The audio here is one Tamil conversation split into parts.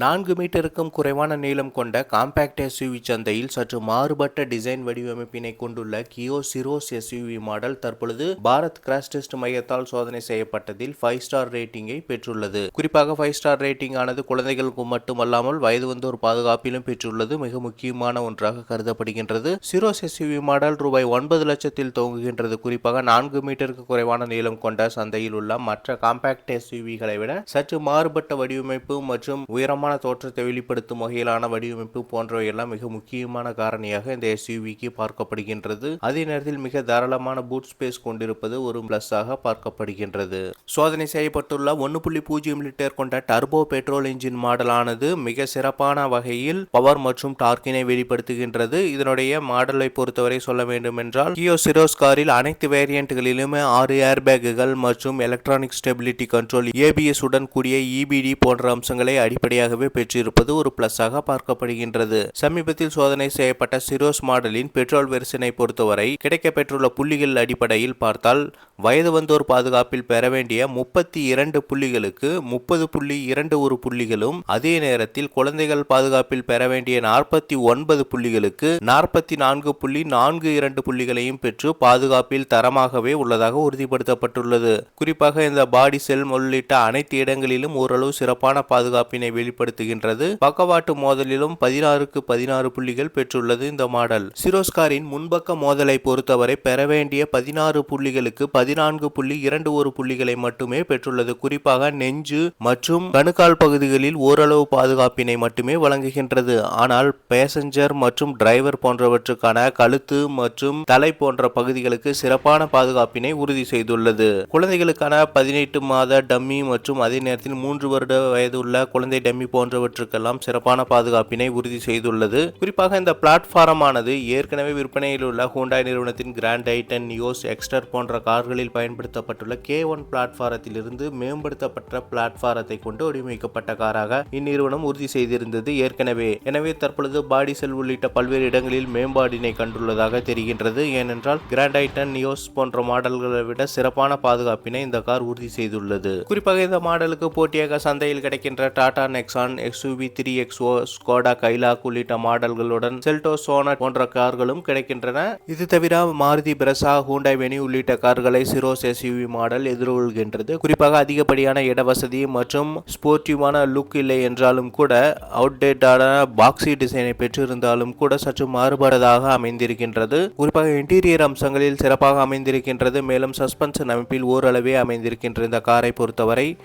நான்கு மீட்டருக்கும் குறைவான நீளம் கொண்ட காம்பேக்ட் எஸ்யூவி சந்தையில் சற்று மாறுபட்ட டிசைன் வடிவமைப்பினை கொண்டுள்ள கியோ சிரோஸ் எஸ்யூவி மாடல் தற்பொழுது பாரத் கிராஷ் டெஸ்ட் மையத்தால் சோதனை செய்யப்பட்டதில் ஃபைவ் ஸ்டார் ரேட்டிங்கை பெற்றுள்ளது. குறிப்பாக ஃபைவ் ஸ்டார் ரேட்டிங் ஆனது குழந்தைகளுக்கு மட்டுமல்லாமல் வயது வந்தோர் பாதுகாப்பிலும் பெற்றுள்ளது. மிக முக்கியமான ஒன்றாக கருதப்படுகின்றது. சிரோஸ் எஸ்யூவி மாடல் ரூபாய் ஒன்பது லட்சத்தில் துவங்குகின்றது குறிப்பாக நான்கு மீட்டருக்கு குறைவான நீளம் கொண்ட சந்தையில் உள்ள மற்ற காம்பேக்ட் எஸ்யூவிகளை விட சற்று மாறுபட்ட வடிவமைப்பு மற்றும் உயரமான தோற்றத்தை வெளிப்படுத்தும் வகையிலான வடிவமைப்பு போன்றவையெல்லாம் மிக முக்கியமான காரணியாக இந்த எஸ்யூவிக்கு பார்க்கப்படுகின்றது. அதே நேரத்தில் மிக தாராளமான பூட் ஸ்பேஸ் கொண்டிருப்பது ஒரு பிளஸ்ஸாக பார்க்கப்படுகின்றது. சோதனை செய்யப்பட்டுள்ள ஒன்று புள்ளி பூஜ்ஜியம் லிட்டர் கொண்ட டர்போ பெட்ரோல் இன்ஜின் மாடலானது மிக சிறப்பான வகையில் பவர் மற்றும் டார்க்கினை வெளிப்படுத்துகின்றது. இதனுடைய மாடலை பொறுத்தவரை சொல்ல வேண்டும் என்றால் கியோ சிரோஸ் காரில் அனைத்து வேரியண்ட்களிலுமே ஆறு ஏர்பேக்குகள் மற்றும் எலக்ட்ரானிக் ஸ்டெபிலிட்டி கண்ட்ரோல் ஏபிஎஸ் உடன் கூடிய இபிடி போன்ற அம்சங்களை அடிப்படையாக அடிப்படையாகவே பெற்றிருப்பது ஒரு பிளஸாக பார்க்கப்படுகின்றது. சமீபத்தில் சோதனை செய்யப்பட்ட சிரோஸ் மாடலின் பெட்ரோல் வெர்சனை பொறுத்தவரை கிடைக்கப்பெற்றுள்ள புள்ளிகள் அடிப்படையில் பார்த்தால் வயது வந்தோர் பாதுகாப்பில் பெற வேண்டிய முப்பத்தி இரண்டு புள்ளிகளுக்கு முப்பது புள்ளி இரண்டு ஒரு புள்ளிகளும் அதே நேரத்தில் குழந்தைகள் பாதுகாப்பில் பெற வேண்டிய நாற்பத்தி ஒன்பது புள்ளிகளுக்கு நாற்பத்தி நான்கு புள்ளி நான்கு இரண்டு புள்ளிகளையும் பெற்று பாதுகாப்பில் தரமாகவே உள்ளதாக உறுதிப்படுத்தப்பட்டுள்ளது. குறிப்பாக இந்த பாடி செல் உள்ளிட்ட அனைத்து இடங்களிலும் ஓரளவு சிறப்பான பாதுகாப்பினை வெளிப்படுத்துகின்றது பக்கவாட்டு மோதலிலும் பதினாறுக்கு பதினாறு புள்ளிகள் பெற்றுள்ளது இந்த மாடல். சிரோஸ்காரின் முன்பக்க மோதலை பொறுத்தவரை பெற வேண்டிய பதினாறு புள்ளிகளுக்கு பதினான்கு புள்ளி இரண்டு ஒரு புள்ளிகளை மட்டுமே பெற்றுள்ளது. குறிப்பாக நெஞ்சு மற்றும் கணுக்கால் பகுதிகளில் ஓரளவு பாதுகாப்பினை மட்டுமே வழங்குகின்றது. ஆனால் பேசஞ்சர் மற்றும் டிரைவர் போன்றவற்றுக்கான கழுத்து மற்றும் தலை போன்ற பகுதிகளுக்கு சிறப்பான பாதுகாப்பினை உறுதி செய்துள்ளது. குழந்தைகளுக்கான பதினெட்டு மாத டம்மி மற்றும் அதே நேரத்தில் மூன்று வருட வயதுள்ள குழந்தை டம்மி போன்றவற்றுக்கெல்லாம் சிறப்பான பாதுகாப்பினை உறுதி செய்துள்ளது. குறிப்பாக இந்த பிளாட்ஃபாரமானது ஏற்கனவே விற்பனையில் உள்ள ஹூண்டாய் நிறுவனத்தின் கிராண்ட் ஐட்டன் நியோஸ் எக்ஸ்டர் போன்ற கார்களில் பயன்படுத்தப்பட்டுள்ள கே ஒன் பிளாட்ஃபாரத்திலிருந்து மேம்படுத்தப்பட்ட பிளாட்ஃபாரத்தை கொண்டு வடிவமைக்கப்பட்ட காராக இந்நிறுவனம் உறுதி செய்திருந்தது ஏற்கனவே. எனவே தற்பொழுது பாடி செல் உள்ளிட்ட பல்வேறு இடங்களில் மேம்பாடினை கண்டுள்ளதாக தெரிகின்றது. ஏனென்றால் கிராண்ட் ஐட்டன் நியோஸ் போன்ற மாடல்களை விட சிறப்பான பாதுகாப்பினை இந்த கார் உறுதி செய்துள்ளது. குறிப்பாக இந்த மாடலுக்கு போட்டியாக சந்தையில் கிடைக்கின்ற Tata Nexon XUV three XO Skoda Kylaq உள்ளிட்ட மாடல்களுடன் செல்டோ சோனட் போன்ற கார்களும் கிடைக்கின்றன. இது தவிர மாருதி பிரசா ஹூண்டாய் வெனி உள்ளிட்ட கார்களை சிரோஸ் எஸ்யூவி மாடல் எதிர்கொள்கின்றது. குறிப்பாக அதிகப்படியான இடவசதி மற்றும் ஸ்போர்ட்டிவான லுக் இல்லை என்றாலும் கூட அவுடேட்டான பாக்ஸி டிசைனை பெற்றிருந்தாலும் கூட சற்று மாறுபடதாக அமைந்திருக்கின்றது. குறிப்பாக இன்டீரியர் அம்சங்களில் சிறப்பாக அமைந்திருக்கின்றது. மேலும் சஸ்பென்ஷன் அமைப்பில் ஓரளவே அமைந்திருக்கின்ற இந்த காரை பொறுத்தவரை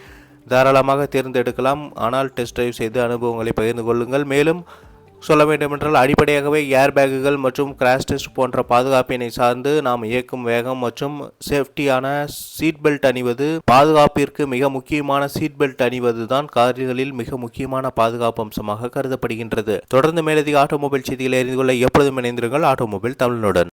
தாராளமாக தேர்ந்தெடுக்கலாம். ஆனால் டெஸ்ட் டிரைவ் செய்து அனுபவங்களை பகிர்ந்து கொள்ளுங்கள். மேலும் சொல்ல வேண்டுமென்றால் அடிப்படையாகவே ஏர் பேக்குகள் மற்றும் கிராஷ் டெஸ்ட் போன்ற பாதுகாப்பினை சார்ந்து நாம் இயக்கும் வேகம் மற்றும் சேஃப்டியான சீட் பெல்ட் அணிவது பாதுகாப்பிற்கு மிக முக்கியமான சீட் பெல்ட் அணிவது தான் கார்களில் மிக முக்கியமான பாதுகாப்பு அம்சமாக கருதப்படுகின்றது. தொடர்ந்து மேலதிக ஆட்டோமொபைல் செய்திகளை அறிந்து கொள்ள எப்பொழுதும் இணைந்திருங்கள். ஆட்டோமொபைல் தமிழனுடன்.